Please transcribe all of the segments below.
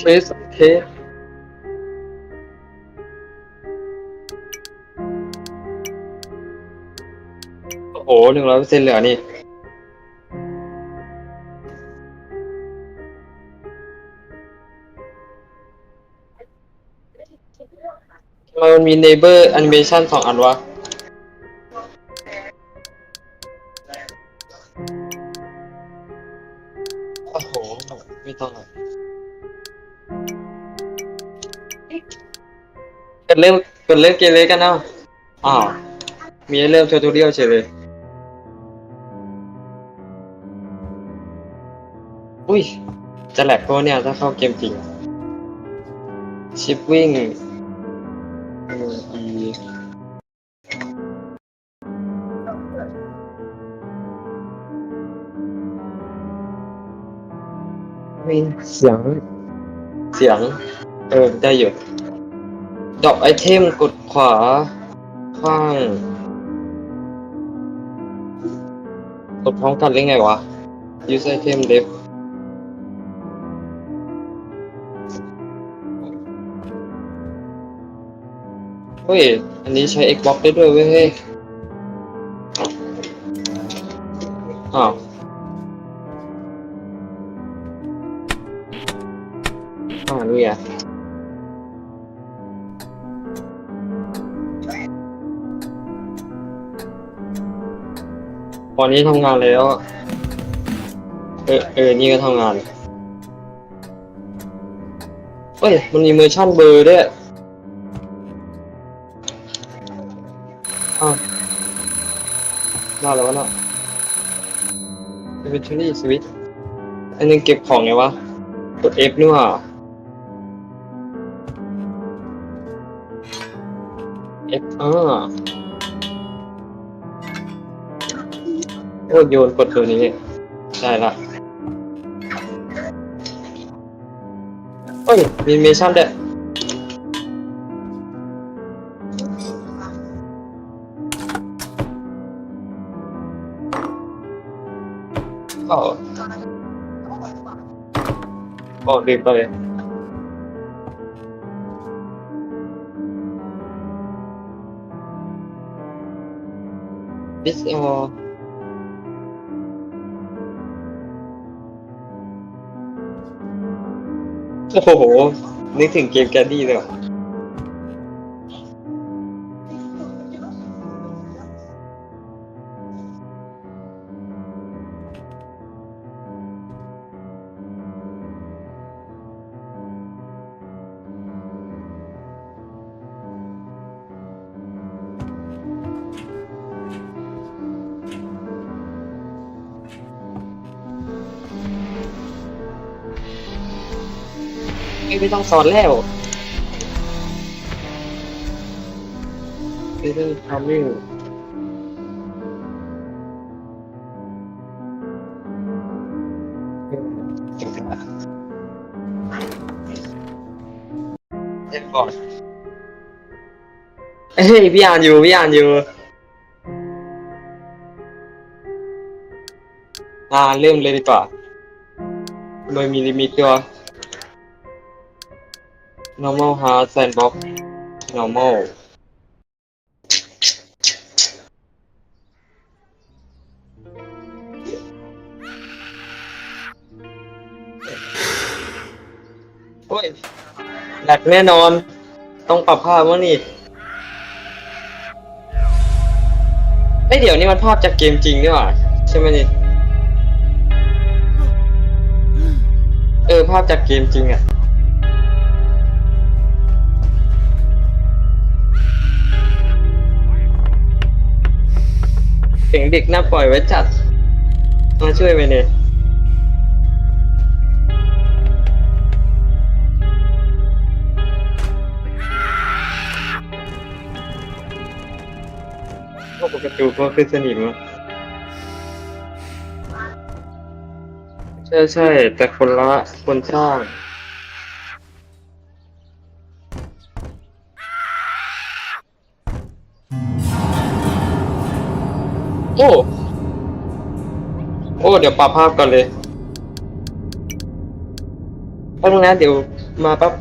case case โอ้โหหนึ่งร้อยเปอร์เซ็นต์เหลือนี่ทำไมมันมี neighbor animation สองอันวะ เป็นเริ่มเป็นเริ่มเกมเล็กกันเนาะอ้าวมีให้เริ่ม tutorial เฉยเลย อุ้ย จะแหลกเพราะเนี่ยถ้าเข้าเกมจริง ชิปวิ่งอออีมีเสียง เสียง เออ ได้อยู่ ดอกไอเทมกดขวาข้าง กดพร้อมกันได้ไงวะ use item left เฮ้ย อันนี้ใช้ Xbox ได้ด้วยเว้ยเฮ้ยอ้าว ตอนนี้ทำงานแล้ว เออเออนี่ก็ทำงานเฮ้ย มันมีเมอร์ชั่นเบอร์ด้วยอ้าวมาแล้ววะเนาะ inventory switch อันนึงเก็บของไงวะ กด F นี่หว่า F อ่า โอ้โยนกดตัวนี้ ได้ละเอ้ย มีเมชั่นด้วยก็ก็รีบไปเลยบิสออ โอ้โหนึกถึงเกมแกดดี้เลยว่ะ ไม่ไม่ต้องสอนแล้วไม่ต้องทำไม่เจ็บก่อนเฮ้ยพี่อ่านอยู่พี่อ่านอยู่อ่าเริ่มเลยดีกว่า โดยมีลิมิตด้วย normal hard sandbox normal โอ้ยแหลกแน่นอน ต้องปรับภาพมั้งนี่เอ้ยเดี๋ยวนี้มันภาพจากเกมจริงนี่หว่าใช่ไหมนี่ เออ ภาพจากเกมจริงอะ สียงเด็กน่าปล่อยไว้จัดมาช่วยไปเนี่ยพวกกระจูก็ขึ้นสนิมอะใช่ใช่แต่คนละคนสร้าง ปรับภาพก่อนเลยแป๊บนึงนะเดี๋ยวมาปั๊บ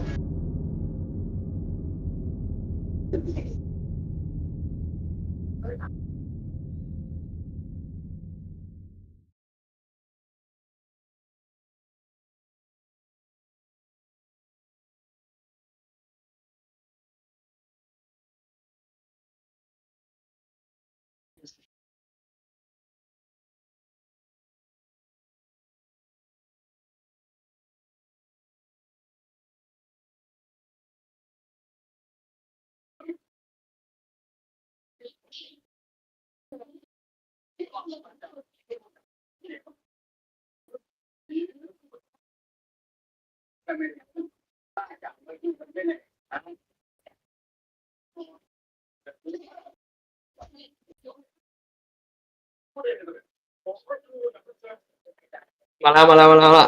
มาแล้วมาแล้วมาแล้วล่ะ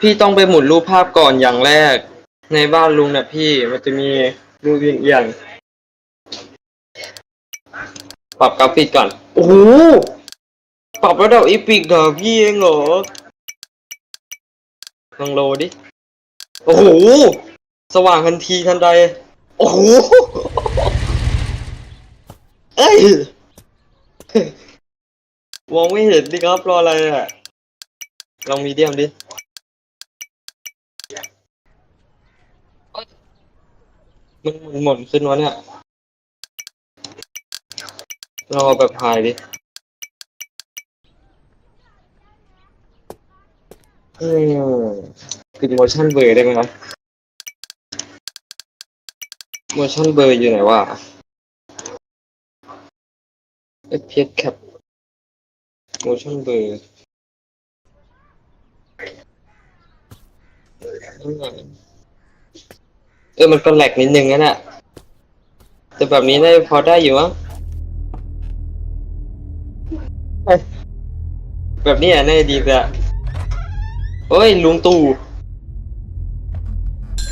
พี่ต้องไปหมุนรูปภาพก่อนอย่างแรก ในบ้านลุงเนี่ยพี่มันจะมีรูปเอียงๆ ปรับกราฟิกก่อน โอ้โห ปรับระดับอีพิกเหรอพี่เองเหรอลองโลดิ โอ้โห สว่างทันทีทันใด โอ้โห เอ้ย มองไม่เห็นดิครับรออะไรอะ ลองมีเดียมดิมันหมุนหมุนขึ้นวะเนี่ย เราเอแบบไฮดิเออปิด motion blur ได้ไหมครับ motion blur อยู่ไหนวะ FPS cap motion blur อืมเออมันก็แหลกนิดนึงนะน่ะแต่แบบนี้ได้พอได้อยู่มั้ง แบบนี้อะน่ดีแต่เฮ้ยลุงตู่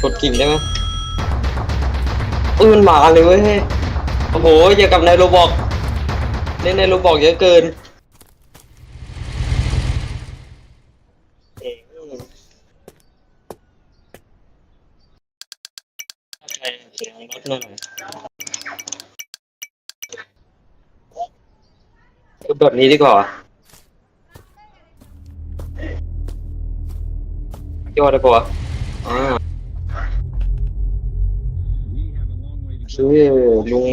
กดกิ่งได้ไหมเอ้ยมันหมาเลยเว้ย โอ้โหอย่ากับในโรบอกเล่นในโรบอกเยอะเกินอืม ใช่เสียงลดหน่อย ก็แบบนี้ดีกว่าย่อได้ปะวะอ่าชื่อลุง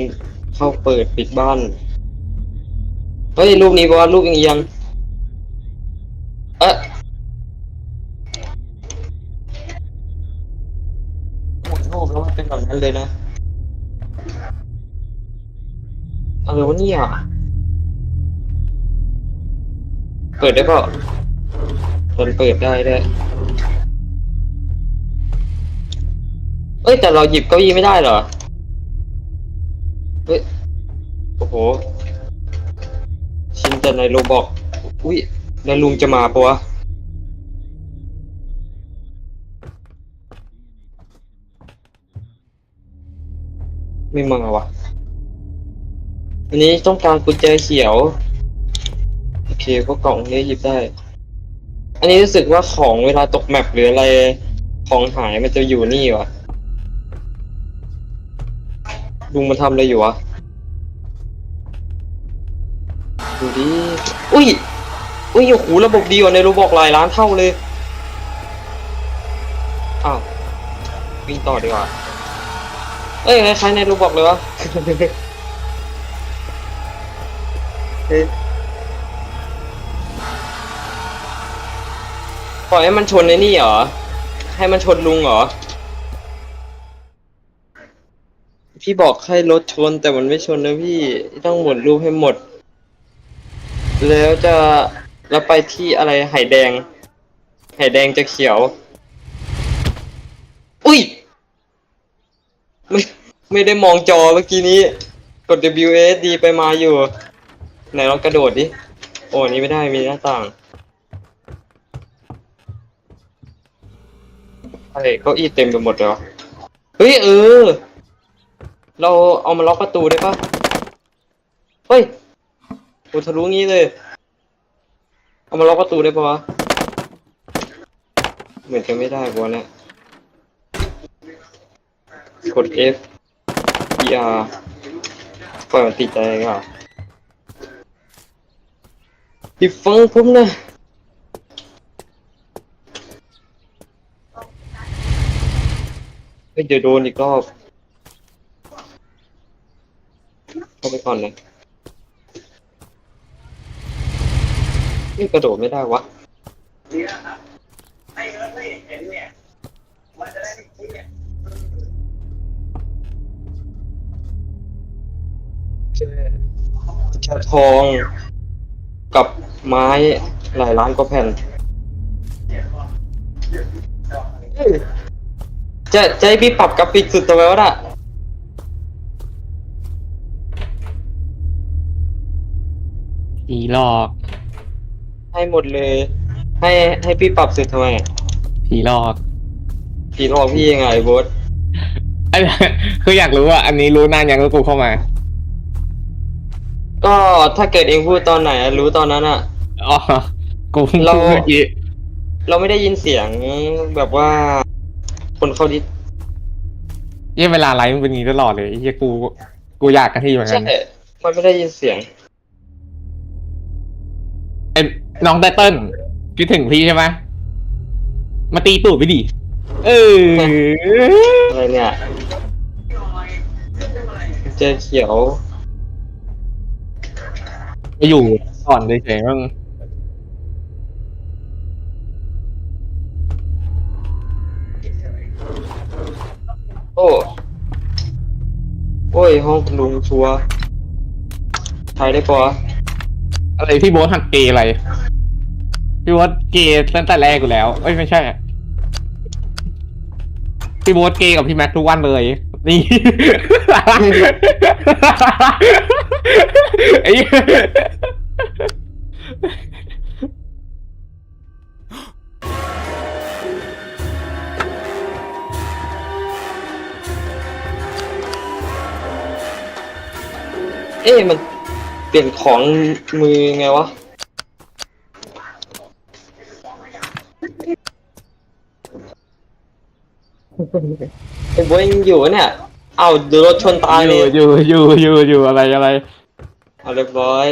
เข้าเปิดปิดบ้าน เฮ้ย รูปนี้ปะวะรูปเอียงเอ๊ะหมุนรูปแล้วมันเป็นแบบนั้นเลยนะ อะไรวะเนี่ย เปิดได้เปล่ามันเปิดได้ด้วยเอ้ยแต่เราหยิบเก้าอี้ไม่ได้เหรอ เฮ้ย โอ้โห ชินแต่ในโรบอกอุ้ยแล้วลุงจะมาปะวะไม่มาวะอันนี้ต้องการกุญแจเขียว โอเคพวกกล่องนี้หยิบได้ อันนี้รู้สึกว่าของเวลาตกแมปหรืออะไรของหายมันจะอยู่นี่วะลุงมันทำอะไรอยู่วะดูดิอุ้ย อุ้ยโอ้โหระบบดีกว่าในโรบอกหลายล้านเท่าเลย อ้าววิ่งต่อดีกว่า เอ้ยคล้ายๆในโรบอกเลยวะ เฮ้ย ปล่อยให้มันชนในนี่เหรอ ให้มันชนลุงเหรอ พี่บอกให้รถชนแต่มันไม่ชนนะพี่ต้องหมุนรูปให้หมด แล้วจะแล้วไปที่อะไรไหแดง ไหแดงจะเขียว อุ้ย ไม่ไม่ได้มองจอเมื่อกี้นี้ กด W S D ไปมาอยู่ ไหนลองกระโดดดิ โอ้นนี้ไม่ได้มีหน้าต่าง อะไรเก้าอี้เต็มไปหมดเลยวะเฮ้ยเออ เราเอามาล็อกประตูได้ปะเฮ้ยกูทะลุงี้เลย เอามาล็อกประตูได้ปะวะเหมือนจะไม่ได้บัวเนี่ยกด F E R ปล่อยมันติดใจก่อนพี่ฟังผมนะ เฮ้ยเดี๋ยวโดนอีกรอบเข้าไปก่อนเลยนี่กระโดดไม่ได้วะช่ทองกับไม้หลายล้านกว่าแผ่น จะจะให้พี่ปรับกราฟิกสุดตัวไว้วะน่ะผีหลอก ให้หมดเลย ให้ให้พี่ปรับสุดทำไมอะผีหลอก พี่หลอกพี่ยังไงโบสอันคืออยากรู้ว่าอันนี้รู้นานยังก็กูเข้ามา ก็ถ้าเกิดเองพูดตอนไหนอะรู้ตอนนั้นอะ อ๋อ กูเราเมื่อกี้ เราไม่ได้ยินเสียงแบบว่า คนเข้าดิสเยี่ยเวลาไลฟ์มันเป็นอย่างนี้ตลอดเลยไอ้เฮียกู กูอยากกะที่เหมือนกัใช่นมันไม่ได้ยินเสียง ไอ้น้องไตเติ้ลคิดถึงพี่ใช่ไหมมาตีตูดไปดิเอออะไรเนี่ยเจอเขียว ไปอยู่ก่อนเฉยๆมั้ง โอ้ย ห้องลุงชัวร์ใช้ได้ปะอะไรพี่โบ๊ทหักเกย์อะไร พี่โบ๊ทเกย์ตั้งแต่แรกกูแล้วเอ้ยไม่ใช่อะพี่โบ๊ทเกย์กับพี่แม็กทุกวันเลย นี่ ไอ้ เหี้ยเอ๊ะมันเปลี่ยนของมือไงวะ ไอ้บอยยังอยู่วะเนี่ย เอาดูรถชนตายอเลยู่ยอยู่อยู่อยู่อยู่อะไรอะไร เอาเรียบร้อย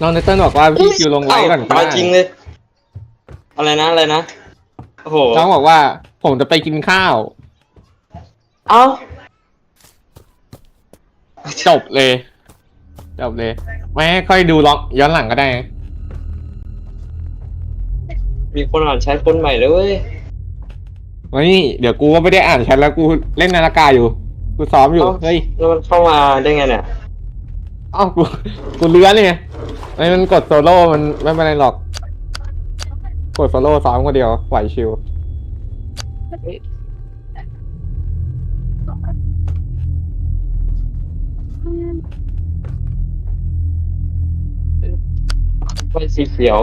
น้องเนเติ้ลบอกว่าพี่คิวลงไลฟ์ก่อนเอ้าตายจริงเลย อะไรนะ อะไรนะ โอ้โห น้องบอกว่าผมจะไปกินข้าว เอ้าจบเลย จบเลยไม่ค่อยดูล็อกย้อนหลังก็ได้มีคนอ่านใช้คนใหม่เลยเว้ยวันนี้เดี๋ยวกูก็ไม่ได้อ่านแชทแล้วกูเล่นนาฬิกาอยู่ กูซ้อมอยู่เอ้าเฮ้ย แล้วมันเข้ามาได้ไงเนี่ย เอ้ากูกูเลื้อนเนี่ยไอ้มันกดโซโล่มันไม่เป็นไรหรอก กดโซโล่ซ้อมคนเดียวไหวชิว ไฟสีเขียว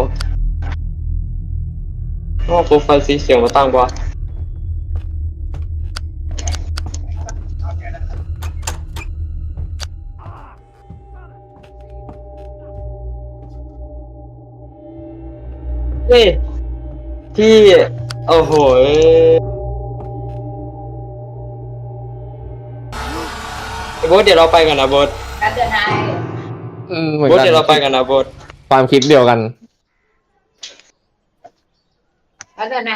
นอกโปรไฟล์สีเขียวมาตั้งปะเฮ้ยที่ โอ้โหเอ้ยไอ้โบทเดี๋ยวเราไปกันนะโบทกันเดือนไหนอืมเหมือนโบทกัน เดี๋ยวเราไปกันนะโบท ความคิดเดียวกันกันเดือนไหน